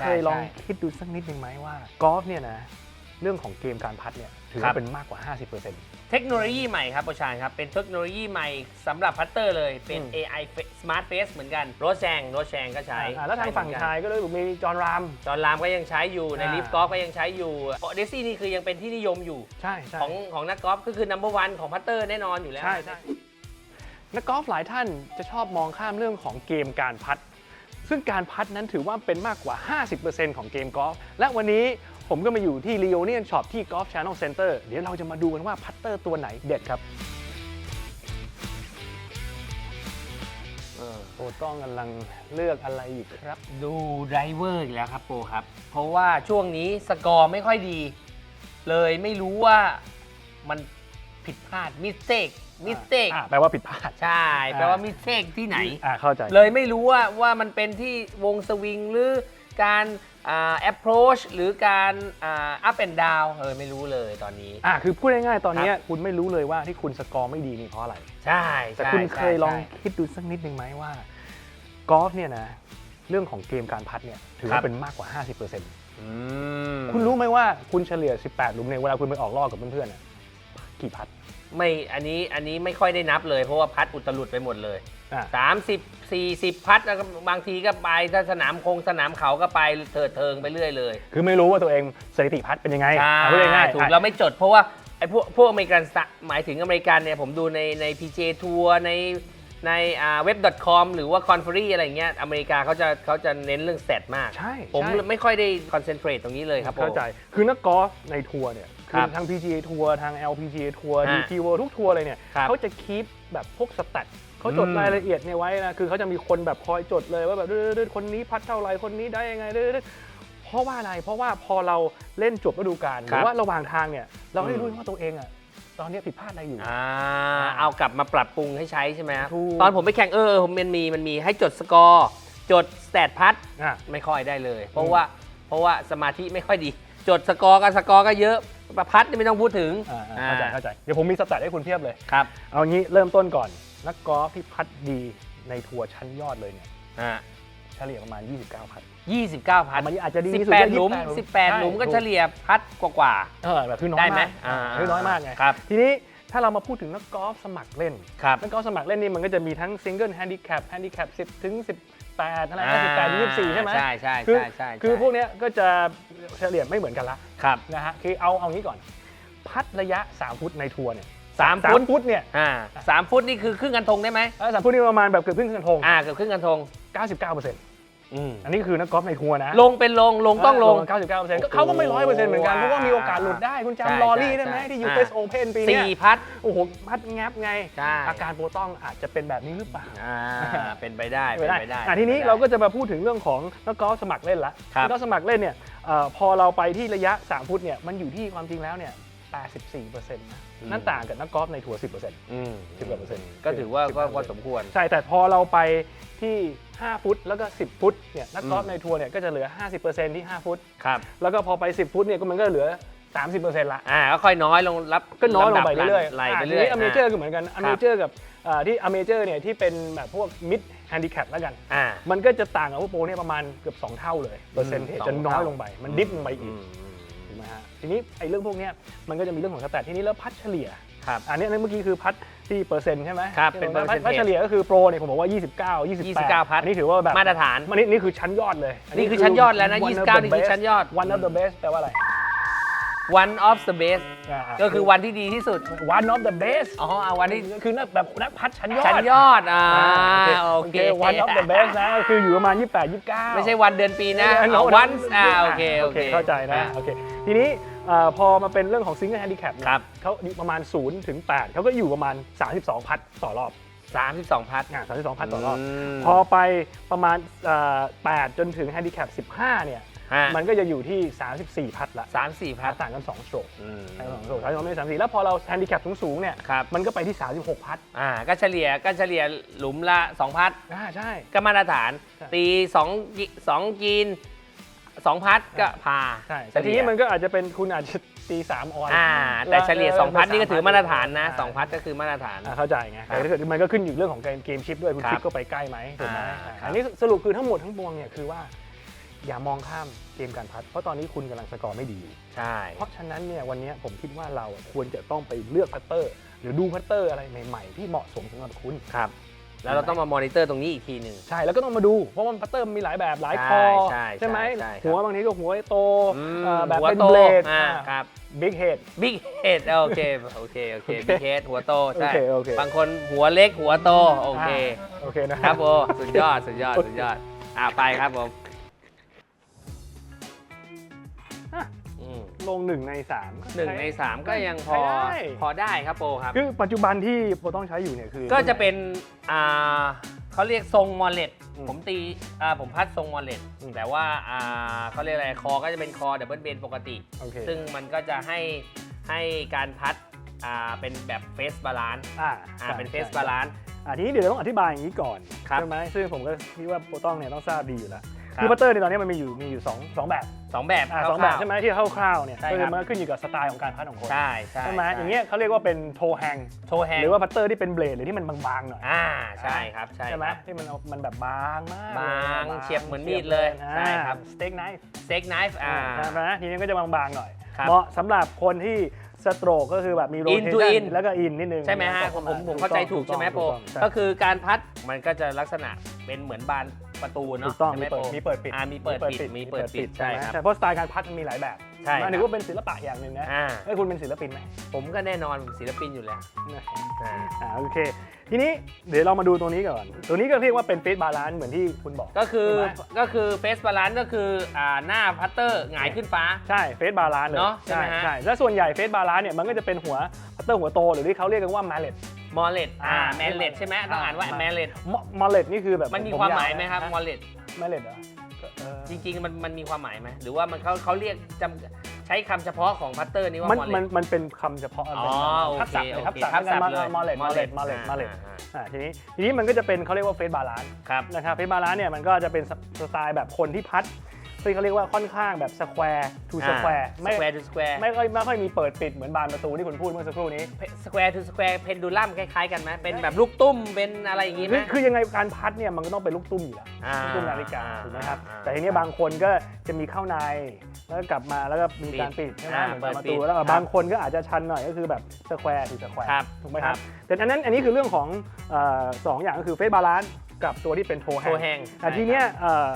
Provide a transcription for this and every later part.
เคยลองใช่คิดดูสักนิดหนึ่งไหมว่ากอล์ฟเนี่ยนะเรื่องของเกมการพัดเนี่ยถือครัว่าบเป็นมากกว่า 50%เทคโนโลยีใหม่ครับประชานครับ เป็นเทคโนโลยีใหม่สำหรับพัตเตอร์เลย เป็นอืม AI fa- Smart Face เหมือนกันโรสแซงโรสแซงก็ใช้อ่าแล้วทางฝั่งชายก็เลยมีจอห์นราม จอร์นรามก็ยังใช้อยู่ในอ่าลิฟกอล์ฟก็ยังใช้อยู่เดซี่นี่คือยังเป็นที่นิยมอยู่ ใช่ใช่ของของนักกอล์ฟก็คือ number one ของพัตเตอร์แน่นอนอยู่แล้ว ใช่ใช่นักกอล์ฟหลายท่านจะชอบมองข้ามเรื่องของเกมการพัด ซึ่งการพัดนั้นถือว่าเป็นมากกว่า 50%ของเกมกอล์ฟและวันนี้ผมก็มาอยู่ที่ Leonian Shop ที่ Golf Channel Center เดี๋ยวเราจะมาดูกันว่าพัตเตอร์ตัวไหนเด็ดครับเออโอ้ต้องกำลังเลือกอะไรอยู่ครับ ดูไดรเวอร์อีกแล้วครับโปรครับ เพราะว่าช่วงนี้สกอร์ไม่ค่อยดี เลยไม่รู้ว่ามันผิดพลาดมิสเ a ก มิสเ a กอ่าแปลว่าผิดพลาด ใช่ แปลว่ามิสเ a กที่ไหน อ่าเข้าใจ เลยไม่รู้ว่าว่ามันเป็นที่วงสวิงหรือการอ่า approach หรือการอ่า up and down เออไม่รู้เลยตอนนี้ อ่าคือพูดง่ายๆ ตอนเนี้ยคุณไม่รู้เลยว่าที่คุณสกอร์ไม่ดีนี่เพราะอะไร ใช่แต่ใช่คุณเคยลองใช่ คิดดูสักนิดหนึ่งไหมว่ากอล์ฟเนี่ยนะเรื่องของเกมการพัดเนี่ยถือว่าเป็นมากกว่า 50%อืมคุณรู้ไหมว่าคุณเฉลี่ย 18 หลุมเนี่ยเวลาคุณไปออกรอบกับเพื่อนๆน่ะกี่พัด ไม่อันนี้อันนี้ไม่ค่อยได้นับเลย เพราะว่าพัดอุตลุดไปหมดเลย อ่า30 40 พัดแล้วก็บางทีก็ไปถ้าสนามคงสนามเขาก็ไปเถิดเทิงไปเรื่อยเลยคือไม่รู้ว่าตัวเองสถิติพัดเป็นยังไงใช่อะพูดง่ายๆถูกอะเราไม่จดเพราะว่าไอ้พวกพวกอเมริกันสะหมายถึงอเมริกันเนี่ยผมดูในใน PJ ทัวร์ในในอ่าเว็บ .com หรือว่าคอนเฟอรี่อะไรเงี้ยอเมริกาเขาจะเขาจะเน้นเรื่องสเตตมาก ใช่ผมใช่ ไม่ค่อยได้คอนเซนเทรตตรงนี้เลยครับผม เข้าใจ คือนักกอล์ฟในทัวร์เนี่ย ครัคือบทาง PGA ทัวร์ทาง LPGA ทัวร์ฮะ DP World ทุกทัวร์เลยเนี่ยครับเขาจะคีปแบบพวกสแตทเขาจดอืม รายละเอียดเนี่ยไว้นะคือเขาจะมีคนแบบคอยจดเลยว่าแบบดื้อๆคนนี้พัดเท่าไหรคนนี้ได้ยังไงดื้อๆเพราะว่าอะไรเพราะว่าพอเราเล่นจบฤดูกาลหครัรืบอว่าระหว่างทางเนี่ยเราได้รู้อืมว่าตัวเองอะตอนเนี้ยผิดพลาดอะไรอยู่อ่าเอากลับมาปรับปรุงให้ใช้ใช่ไหมครับถูก ตอนผมไปแข่งเออผมมันมีมันมีให้จดสกอร์ จดสแตทพัด อะ ไม่ค่อยได้เลย เพราะอืมว่าเพราะว่าสมาธิไม่ค่อยดี จดสกอร์กับสกอร์ก็เยอะ ประพัดนี่ไม่ต้องพูดถึงอ่าๆเข้าใจเข้าใจเดี๋ยวผมมีสแตทให้คุณเพียบเลย ครับเอางี้เริ่มต้นก่อน นักกอล์ฟที่พัดดีในทัวร์ชั้นยอดเลยเนี่ยอ่าเฉลี่ยประมาณ 29พัด29พัดมันอาจจะดีที่สุด18หลุม18หลุมก็เฉลี่ยพัดกว่า เออแบบคือน้อยได้ไหมมากอ่าคือน้อยมากไงครับทีนี้ถ้าเรามาพูดถึงนักกอล์ฟสมัครเล่นๆครับ นักกอล์ฟสมัครเล่นนี่มันก็จะมีทั้งซิงเกิลแฮนดิแคปแฮนดิแคป10 ถึง 18อะไรนะ18 24 ใช่ไหมใช่ใช่คือใช่ใช่คือพวกเนี้ยก็จะเฉลี่ยไม่เหมือนกันละครับ นะฮะคือเอาเอางี้ก่อน พัดระยะ 3 ฟุตในทัวร์เนี่ยสามสาฟุมตฟุตเนี่ยอ่าสามฟุตนี่คือครึ่งกันทงได้ไหมเออสามฟุตนี่ประมาณแบบเกือบครึ่งกันทงอ่าเกือบครึ่งกันทง 99%อืม อันนี้คือนักกอล์ฟในทัวร์นะ ลงเป็นลงลงต้องลง 99%ก็เขาก็ไม่ร้อยเปอร์เซ็นต์เหมือนกัน เพราะว่ามีโอกาสหลุดได้ คุณใช่จำลอรี่ได้ไหมใช่ที่ใช่ยูเอสโอเพนปีเนี้สี่ยพัด โอ้โหพัดงับไง ใช่ อาการโปรต้องอาจจะเป็นแบบนี้หรือเปล่า อ่าเป็นไปได้ไม่เป็นได้ไปได้ อะทีนี้ป็ไปได้เราก็จะมาพูดถึงเรื่องของนักกอล์ฟสมัครเล่นละครับนักกอล์ฟสมัครเล่นเนี่ยเอ่อพอเราไปที่ระยะ 3 ฟุตเนี่ยมันอยู่ที่ความจริงแล้วเนี่ย 84%นะนั่นต่างกับนักกอล์ฟในทัวร์ 10%อืมสิบกว่าเปอร์เซ็นต์ก็ถือว่าก็10%ก็สมควร ใช่แต่พอเราไปที่ 5 ฟุตแล้วก็ 10 ฟุตเนี่ยนักกอล์ฟอืมในทัวร์เนี่ยก็จะเหลือ 50%ที่ 5 ฟุต ครับ แล้วก็พอไป 10 ฟุตเนี่ยก็มันก็เหลือ 30%ละอ่าก็ค่อยน้อยลงรับก็น้อยลงดับไปเรื่อยๆไหลไปอะเรื่อยทีนี้อเมเจอร์ก็เหมือนกันอเมเจอร์กับอ่าที่อเมเจอร์เนี่ยที่เป็นแบบพวกมิดแฮนดิแคปแล้วกันอ่ามันก็จะต่างกับพวกโปรเนี่ยประมาณเกือบ 2 เท่าเลยเปอร์เซ็นต์อืมจะน้อยสองเท่าลงไป มันดิฟลงไปอีอืกมอืม ถูกไหมฮะทีนี้ไอ้เรื่องพวกเนี้ยมันก็จะมีเรื่องของสแตททีนี้แล้วพัดเฉลี่ยครับอันนี้เมื่อกี้คือพัดที่เปอร์เซ็นต์ใช่ไหมครับที่เป็นผมว่าพัด percentage พัดเฉลี่ยก็คือโปรเนี่ยผมบอกว่า 29 28 29พัดอันนี้ถือว่าแบบมาตรฐานมันนี่นี่คือชั้นยอดเลยนี่คือชั้นยอดแล้วนะ one of 29 the นี่คือ best ชั้นยอด one of the best แปลว่าอะไร one of the best อ่าๆก็คือวันที่ดีที่สุด one of the best อ๋อเอาวันที่คือนักแบบนักพัดชั้นยอด ชั้นยอด อ่าอ่าโอโอเคเค one of the best นะก็คืออยู่ประมาณ 28 29 ไม่ใช่วันเดือนปีนะเออเอา no, no, วันอ่า โอเค โอเค เข้าใจนะอ่โอเค ทีนี้เอ่อพอมาเป็นเรื่องของซิงเกิลแฮนดิแคปครับเขาอยู่ประมาณ0ถึง8เขาก็อยู่ประมาณ 32 พัดต่อรอบ32 พัดอ่า32 พัดต่อรอบมพอไปประมาณเอ่อ8จนถึงแฮนดิแคป 15 เนี่ยฮะ มันก็จะอยู่ที่ 34 พัดละสามสี่พัดต่างกัน2สโตรกอืมต่างกัน2สโตรก32ไม่34 แล้วพอเราแฮนดิแคปสูงๆเนี่ยครับมันก็ไปที่ 36 พัดอ่าก็เฉลี่ยก็เฉลี่ยหลุมละ 2 พัดอ่าใช่ก็มาตรฐานใช่ตี2กิสองกีนสองพัดก็พาใช่แต่ทีนี้มันก็อาจจะเป็นคุณอาจจะตีสามออนอ่าแต่เฉลี่ย2พัทนี่ก็ถือมาตรฐานนะา2พัทก็คือมาตรฐานอ่าเข้าใจไงครับแต่ถ้าเกิดมันก็ขึ้นอยู่เรื่องของการเกมชิปด้วยคุณครับชิปก็ไปใกล้ไหมถูกไหมอ่าอ่าครับอันนี้สรุปคือทั้งหมดทั้งปวงเนี่ยคือว่า อย่ามองข้ามเกมการพัด เพราะตอนนี้คุณกำลังสกอร์ไม่ดีใช่ เพราะฉะนั้นเนี่ยวันนี้ผมคิดว่าเราควรจะต้องไปเลือกพัตเตอร์ หรือดูพัตเตอร์อะไรใหม่ๆ ที่เหมาะสมสำหรับคุณ ครับ แล้วเราต้องมามอนิเตอร์ตรงนี้อีกทีหนึ่ง ใช่แล้วก็ต้องมาดูเพราะว่าพัตเตอร์มีหลายแบบหลายคอใช่ใช่ไหมใช่ครับ หัวบางทีก็หัวโตอืมเอ่อแบบหัวเป็นโตเบลดอ่าครับ บิ๊กเฮด บิ๊กเฮดโอเค โอเค โอเคโอเคบิ๊กเฮดหัวโต ใช่ โอเคโอเค บางคนหัวเล็กหัวโต โอเค โอเคนะ ครับโอสุดยอด สุดยอด สุดยอด อ่าไปครับผม ลงหนึ่งในสามหนึ่งในสามก็ยังพอใช้ได้ พอได้ครับโปครับ คือปัจจุบันที่โปรต้องใช้อยู่เนี่ยคือ ก็จะเป็นอ่าเขาเรียกทรงมอลเลตอืมผมตีอ่าผมพัดทรงมอลเลตอืม แต่ว่าอ่าเขาเรียกอะไรคอก็จะเป็นคอดับเบิลเบนปกติ โอเคซึ่งมันก็จะให้ให้การพัดอ่าเป็นแบบเฟสบาลานซ์อ่าอ่าใช่เป็นเฟสใช่บาลานซ์ อ่าทีนี้เดี๋ยวเราต้องอธิบายอย่างนี้ก่อนครับ ใช่ไหมซึ่งผมก็คิดว่าโปรต้องเนี่ยต้องทราบดีอยู่แล้ว ครับคือพัตเตอร์ในตอนนี้มันมีอยู่มีอยู่สองสองแบบสองแบบอ่าคร่าวๆสองแบบใช่ไหมที่คร่าวๆเนี่ยใช่ก็คคืรัอบมันก็ขึ้นอยู่กับสไตล์ของการพัดของคนใช่ใช่ใช่ไหมอย่างเงี้ยเขาเรียกว่าเป็นโทแฮงโชว์แฮงหรือว่าพัตเตอร์ที่เป็นเบลดหรือที่มันบางๆหน่อยอ่าใช่ครับใช่ใช่ไหมครับที่มันเอามันแบบบางมากบางลเฉียบเหมือนมีดเลยใช่ครับสเต็กไนฟ์สเต็กไนฟ์อ่าใช่ไหมทีนี้ก็จะบางๆหน่อยครับเหมาะสำหรับคนที่สโตรกก็คือแบบมีโร In เท to ชัน in แล้วก็อินนิดนึง ใช่ไหมฮะผมผมผมเข้าใจถูกใช่ไหมโปถูกต้องใช่ก็คือการพัดมันก็จะลักษณะเป็นเหมือนบาน ประตูเนาะถูกต้องใช่ไหมีมเปิโปดมีเปิดปิดอ่ามีเปิดปิดมีเปิดปิดใช่ครับใช่เพราะสไตล์การพัดมันมีหลายแบบ ใช่มันถือว่าเป็นศิลปะอย่างหนึ่งนะอ่าเอ้ยคุณเป็นศิลปินไหมผมก็แน่นอนศิลปินอยู่แล้วอ่าอ่าโอเค ทีนี้เดี๋ยวเรามาดูตัวนี้ก่อน ตัวนี้ก็เรียกว่าเป็นเฟสบาลานซ์เหมือนที่คุณบอก ก็คือใช่ไหม ก็คือเฟสบาลานซ์ก็คืออ่าหน้าพัตเตอร์หงายขึ้นฟ้า ใช่เฟสบาลานซ์เลยเนอะใช่ไหมฮะ ใช่แล้วส่วนใหญ่เฟสบาลานซ์เนี่ยมันก็จะเป็นหัวพัตเตอร์หัวโตหรือที่เขาเรียกกันว่ามาเลต มอลเลตอ่าอ่าแมนเลตใช่ไหมต้องอ่านว่าอ่าแมนเลตมาเลตนี่คือแบบมันมีความหมายไหมครับมอลเลตมาเลตเหรอเออ จริงๆมันมันมีความหมายไหมหรือว่ามันเขาเขาเรียกจำใช้คำเฉพาะของพัตเตอร์นี้ว่ามันมอลเลมันต มันเป็นคำเฉพาะอ๋อโอทับเคศัพท์เลยโอทับเคศัพท์ทับศัพท์เลยมาเลตมาเลตมาเลตมาเลตอ่าอ่าทีนี้ทีนี้มันก็จะเป็นเขาเรียกว่าเฟสบาลานซ์ครับ นะครับเฟสบาลานซ์เนี่ยมันก็จะเป็นสไตล์แบบคนที่พัด ซึ่งเขาเรียกว่าค่อนข้างแบบสแควร์ทูสแควร์สไม่แควร์ทูสแควร์ไม่ค่อยไม่ค่อยมีเปิดปิดเหมือนบานประตูที่คุณพูดเมื่อสักครู่นี้ สแควร์ทูสแควร์เพนดูลัมคล้ายๆกันไหมเป็นแบบลูกตุ้มเป็นอะไรอย่างงี้ไหคืมอคือยังไงการพัดเนี่ยมันก็ต้องเป็นลูกตุ้มอยู่แล้วอ่าลูกตุ้มนาฬิกาอ่าถูกไหมครับอ่าแต่ทีนี้บางคนก็จะมีเข้าในแล้วก็กลับมาแล้วก็มีการปิดใช่ไหมอ่าเหมือนบานประตูเปิดปิดแล้วก็ครับบางคนก็อาจจะชันหน่อยก็คือแบบสแควร์ถูกสแควร์ครับถูกไหมครับครับแต่อันนั้นอันนี้คือเรื่องของเอ่อสองอย่างก็คือเฟสบาลานซ์กับตัวที่เป็นโทแฮโทงแฮงแต่ทีเนี้ยเอ่อ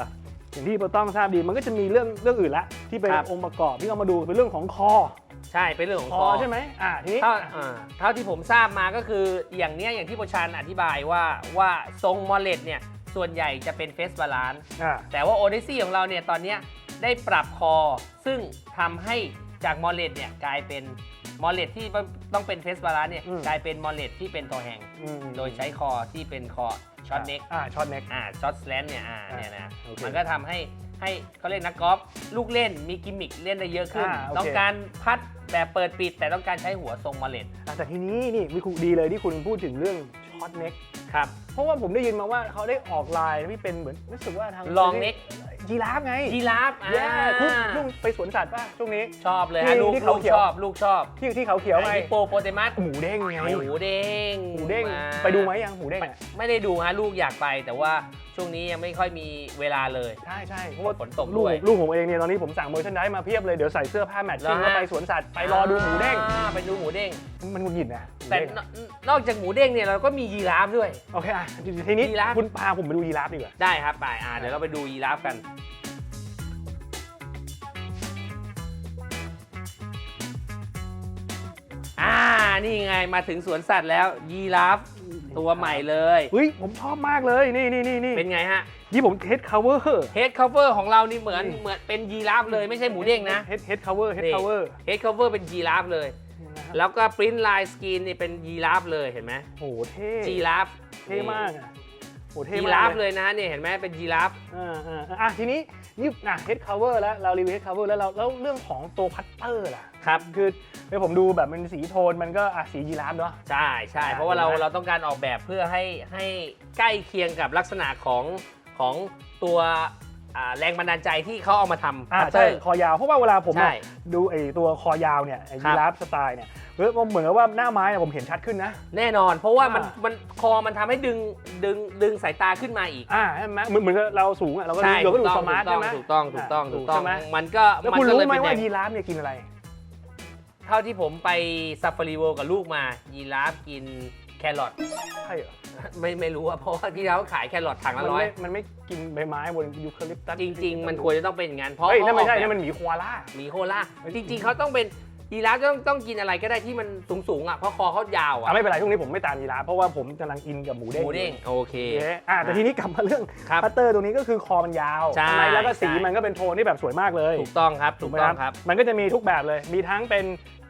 อย่างที่เราต้องทราบดีมันก็จะมีเรื่องเรื่องอื่นละ ที่เป็นครับ องค์ประกอบที่เรามาดูเป็นเรื่องของคอใช่เป็นเรื่องของคคออใช่ไหมอ่าทีนี้เท่าอ่าเท่าที่ผมทราบมาก็คืออย่างเนี้ยอย่างที่โปรชันอธิบายว่าว่าทรงมอลเลตเนี่ยส่วนใหญ่จะเป็นเฟสบาลานซ์อ่า แต่ว่าโอเดซี่ของเราเนี่ยตอนเนี้ยได้ปรับคอ ซึ่งทำให้จากมอลเลตเนี่ยกลายเป็นมอลเลตที่ต้องเป็นเฟสบาลานซ์เนี่ยกลายเป็นมอลเลตที่เป็นตัวแหง อืม โดยใช้คอที่เป็นคอ ช็อตเน็กอ่าช็อตเน็กอ่าช็อตสแลนเนี่ยอ่าอ่าเนี่ยนะโอเคมันก็ทำให้ให้เขาเรียกนักกอล์ฟลูกเล่นมีกิมมิคเล่นได้เยอะขึ้นอ่าโอเคต้องการพัดแบบเปิดปิดแต่ต้องการใช้หัวทรงมอลเลตอะแต่ทีนี้นี่วิคุดีเลยที่คุณพูดถึงเรื่องช็อตเน็กครับ เพราะว่าผมได้ยินมาว่าเขาได้ออกลายที่เป็นเหมือนรู้สึกว่าทาง Long neck ยีราฟไงยีราฟอ่าแย่คุณลุงไปสวนสัตว์ป่ะช่วงนี้ ชอบเลยที่ฮะลูกที่ลูเขากเขียวชอบลูกชอบ ที่ที่เขาเขียวไงฮิปโปโปเตมัสหมูเด้งไงหมูเด้งหมูเด้งมาไปดูไหมยังหมูเด้งอะไม่ได้ดูฮะลูกอยากไปแต่ว่า ช่วงนี้ยังไม่ค่อยมีเวลาเลยใช่ใช่เพราะว่าฝนตกลูกด้วย ลูกผมเองเนี่ยตอนนี้ผมสั่งเมอร์ชันได้มาเพียบเลยเดี๋ยวใส่เสื้อผ้าแมทชิ่งเหรอฮะแล้วไปสวนสัตว์ไปรอดูหมูเด้งอ่าไปดูหมูเด้งมันหงุดหงิดนะหมูแต่เด้งนอะนอกจากหมูเด้งเนี่ยเราก็มียีราฟด้วย โอเคอะทีนี้ยีราฟ คุณพาผมไปดูยีราฟดีกว่า ได้ครับไปอ่าเดี๋ยวเราไปดูยีราฟกัน นี่ไงมาถึงสวนสัตว์แล้วยีราฟตัวใหม่เลยเฮ้ยผมชอบมากเลยนี่นี่นี่นี่เป็นไงฮะนี่ผมเฮดคาเวอร์เฮดคัฟเวอร์ของเรานี่เหมือนนี่เหมือนเป็นยีราฟเลยไม่ใช่หมูเด้งนะเฮดเฮดคาเวอร์เฮดนี่คาเวอร์เฮดคัฟเวอร์เป็นยีราฟเลย แล้วก็ปริ้นลายสกรีนนี่เป็นยีราฟเลยเห็นไหมโหเท่ยีราฟเท่มากอะ โหเท่ยีมากราฟเลยนะเนี่ยเห็นไหมเป็นยีราฟ อ่าอ่าอะทีนี้นี่นะเฮดคาเวอร์แล้วเรารีวิวเฮดคาเวอร์แล้วเราแล้วเรื่องของตัวพัตเตอร์ล่ะครับ คือเดี๋ยวผมดูแบบมันสีโทนมันก็อะสียีราฟเนาะ ใช่ใช่อ่าเพราะว่าเราเห็นไหม เราต้องการออกแบบเพื่อให้ให้ใกล้เคียงกับลักษณะของของตัว อ่าแรงบันดาลใจที่เขาเอามาทำอ่าพัตเตใช่อร์ คอยาวเพราะว่าเวลาผมใช่อะดูไอ้ตัวคอยาวเนี่ยไอ้ครัยีบ ราฟสไตล์เนี่ยเฮ้ยมันเหมือนกับว่าหน้าไม้เนี่ยผมเห็นชัดขึ้นนะ แน่นอน เพราะว่ามันอ่ามั มันคอมันทำให้ดึงดึงดึงสายตาขึ้นมาอีกอ่าใช่ไหมเหมือนเหมือนกับเราสูงอะเราก็ดูใช่เราก็ดูถูกสต้องมาร์ทใช่ไหม ถูกต้องถูกต้องถูกต้องใช่ไหม มันก็แล้วมันคุณก็รู้เลยไหมเป็นว่าแนวยีราฟเนี่ยกินอะไร เท่าที่ผมไปซาฟารีเวิลด์กับลูกมา ยีราฟกินแครอทใช่เหรอไม่ไม่รู้อะเพราะว่าที่เขาขายแครอทถังมัละนร้อย ไม่มันไม่กินใบไม้บนยูคาลิปตัสจริง ๆ มันควรจะต้องเป็นอย่างนั้นเพราะเฮ้ยนั่นไม่ใช่เขาออกนั่นแบบมันหมีโคอาล่า หมีโคล่าจริง ๆเขาต้องเป็นยีราฟต้องต้องกินอะไรก็ได้ที่มันสูงสูงๆอะเพราะคอเขายาวอะอะไม่เป็นไรช่วงนี้ผมไม่ตามยีราฟเพราะว่าผมกำลังอินกับหมูหเด้งมูเด้งโอเคโอเคอะแต่ทีนี้กลับมาเรื่องครับพัตเตอร์ตัวนี้ก็คือคอมันยาวใช่ไหมแล้วก็สีใช่ มันก็เป็นโทนที่แบบสวยมากเลยถูกต้องครับถูกไหมต้องครับ มันก็จะมีทุกแบบเลย มีทั้งเป็น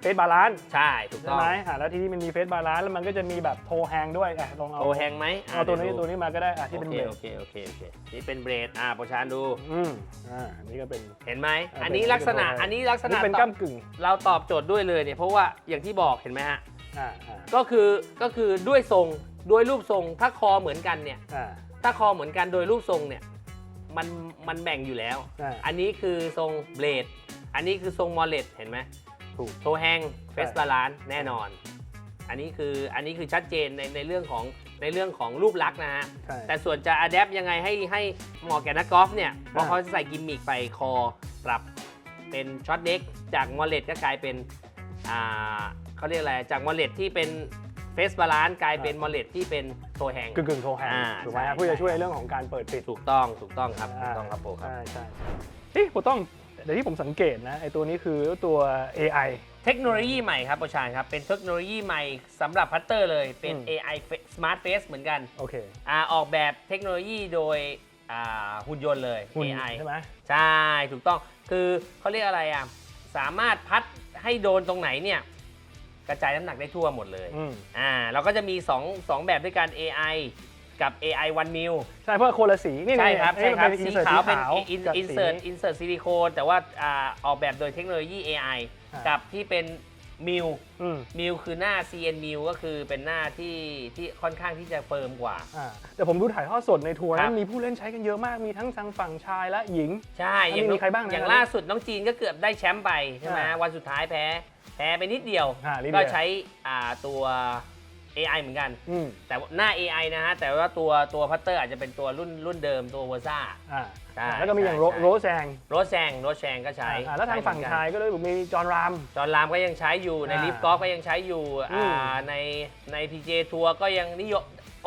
เฟสบาลานซ์ใช่ถูกใช่ต้องไหมอะแล้วทีนี้มันมีเฟสบาลานซ์แล้วมันก็จะมีแบบโทแฮงด้วยอะลองเอาโอแฮงไหมะเอาตัวนี้เดี๋ยตัวนี้มาก็ได้อะที่เป็นโอเบเครดโอเคโอเคโอเคนี่เป็นเบรดอ่าโปรชานดูอืมอ่าอันนี้ก็เป็น เห็นไหมอ่าอันนี้เป็นลักษณะเป็นอันนี้ลักษอันณะนี้เป็นตอบก้ามกึ่งเราตอบโจทย์ด้วยเลยเนี่ยเพราะว่าอย่างที่บอกเห็นไหมฮะอ่าอ่าก็คือก็คือด้วยทรงด้วยรูปทรงถ้าคอเหมือนกันเนี่ย อ่าถ้าคอเหมือนกันโดยรูปทรงเนี่ยมันมันแบ่งอยู่แล้ว อ่าอันนี้คือทรงเบลด อันนี้คือทรงมอลเลตเห็นไหม ถูกโทแฮงเฟสบาลานแน่นอน อันนี้คืออันนี้คือชัดเจนในในเรื่องของในเรื่องของรูปลักษณ์นะฮะ ใช่แต่ส่วนจะอัดแอปยังไงให้ให้เหมาะแก่นักกอล์ฟเนี่ยเพราะเขาจะใส่กิมมิคไปคอปรับเป็นช็อตเด็กจากมอลเลตก็กลายเป็นอ่าเขาเรียกอะไรจากมอลเลตที่เป็นเฟสบาลานกลายเป็นมอลเลตที่เป็นโทแฮง กึ่งกึ่งโทแฮงอ่าถูกไหมใช่ ฮะเพื่อจะช่วยในเรื่องของการเปิดปิดถูกต้องถูกต้องครับถูกต้องครับโปครับ ใช่ใช่เฮ้ยผมต้อง เดี๋ยวที่ผมสังเกตนะไอตัวนี้คือตัว AI เทคโนโลยีใหม่ครับประชานครับ เป็นเทคโนโลยีใหม่สำหรับพัตเตอร์เลยเป็น อืม AI Fa- Smart Face เหมือนกันโอเคอาออกแบบเทคโนโลยีโดยอ่าหุ่นยนต์เลย หุ่น AI ใช่ไหม ใช่ ถูกต้องคือเขาเรียกอะไรอะ สามารถพัดให้โดนตรงไหนเนี่ย กระจายน้ำหนักได้ทั่วหมดเลย อืม อ่าเราก็จะมี2 2แบบด้วยกัน AI กับ AI One Mil ใช่เพราะว่าคนละสีนี่ใช่ครับนี่ใช่ครับเป็นสี insert ขาวเป็นกับ insert สี insert ซิลิโคนแต่ว่าอ่าออกแบบโดยเทคโนโลยี AI อ่ากักับที่เป็น Mil อืมมิลคือหน้า CN Mil ก็คือเป็นหน้าที่ที่ค่อนข้างที่จะเฟิร์มกว่าอ่าแต่ผมดูถ่ายทอดสดในทัวร์ครันั้นบมีผู้เล่นใช้กันเยอะมาก มีทั้งทางฝั่งชายและหญิง ใช่อันนี้มีใครบ้างนะอย่างล่าสุดน้องจีนก็เกือบได้แชมป์ไปใช่ไหมอ่าวันสุดท้ายแพ้ แพ้ไปนิดเดียวอ่านิดเดียวก็ใช้อ่าตัว AI เหมือนกัน อืมแต่ว่าหน้า AI นะฮะ แต่ว่าตัวตัวพัตเตอร์อาจจะเป็นตัวรุ่นรุ่นเดิมตัวเวอร์ซ่า อ่าใช่แล้วก็มีอย่างใช่โรใช่ โรสแซงโรสแซงโรสแซงก็ใช้อ่าแล้วทางฝั่งใเหมือนกัน ชายก็เลยมีจอห์นราม จอร์นรามก็ยังใช้อยู่ในอ่าลิฟกอล์ฟก็ยังใช้อยู่อืมอ่าในใน PJ ทัวร์ก็ยังนิยม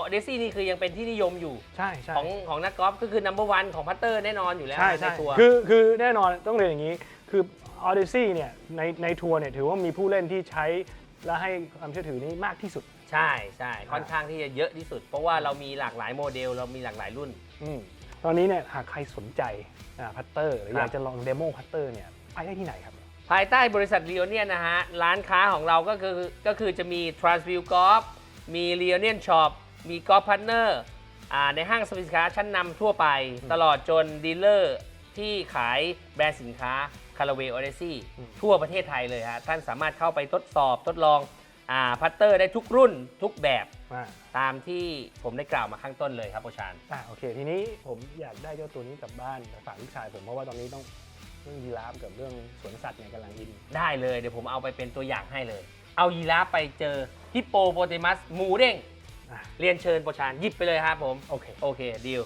เดซี่นี่คือยังเป็นที่นิยมอยู่ ใช่ใช่ ของของนักกอล์ฟก็คือ number one ของพัตเตอร์แน่นอนอยู่แล้วใช่ในใช่ทัวร์ คือคือแน่นอนต้องเรียนอย่างนี้ คือ Odyssey เนี่ยในในทัวร์เนี่ยถือว่ามีผู้เล่นที่ใช้และให้ความเชื่อถือนี้มากที่สุด ใช่ใช่ค่อนข้างที่จะเยอะที่สุด เพราะว่าเรามีหลากหลายโมเดล เรามีหลากหลายรุ่น อืมตอนนี้เนี่ยหากใครสนใจพัตเตอร์หรือครับอยากจะลองเดโมพัตเตอร์เนี่ยไปได้ที่ไหนครับ ภายใต้บริษัท r ี o อ i เนียนะฮะ ร้านค้าของเราก็คือก็คือจะมี Transview Golf มี r ี o อ i เนียนช็อปมี Golf Partner อ่าในห้างสรรพสินค้าชั้นนำทั่วไป ตลอดจนดีลเลอร์ที่ขายแบรนด์สินค้า c a r a w a y Odyssey อืมทั่วประเทศไทยเลยฮะ ท่านสามารถเข้าไปทดสอบทดลอง อ่าพัตเตอร์ได้ทุกรุ่นทุกแบบอ่าตามที่ผมได้กล่าวมาข้างต้นเลยครับโอชานอ่าโอเค ทีนี้ผมอยากได้เจ้าตัวนี้กลับบ้านไปฝากลูกชายผมเพราะว่าตอนนี้ต้องเรื่องยีราฟกับเรื่องสวนสัตว์เนี่ยกำลังอิน ได้เลยเดี๋ยวผมเอาไปเป็นตัวอย่างให้เลย เอายีราฟไปเจอฮิปโปโปเตมัสหมูเด้งอะ เรียนเชิญโปรชานหยิบไปเลยครับผม โอเค โอเคดีล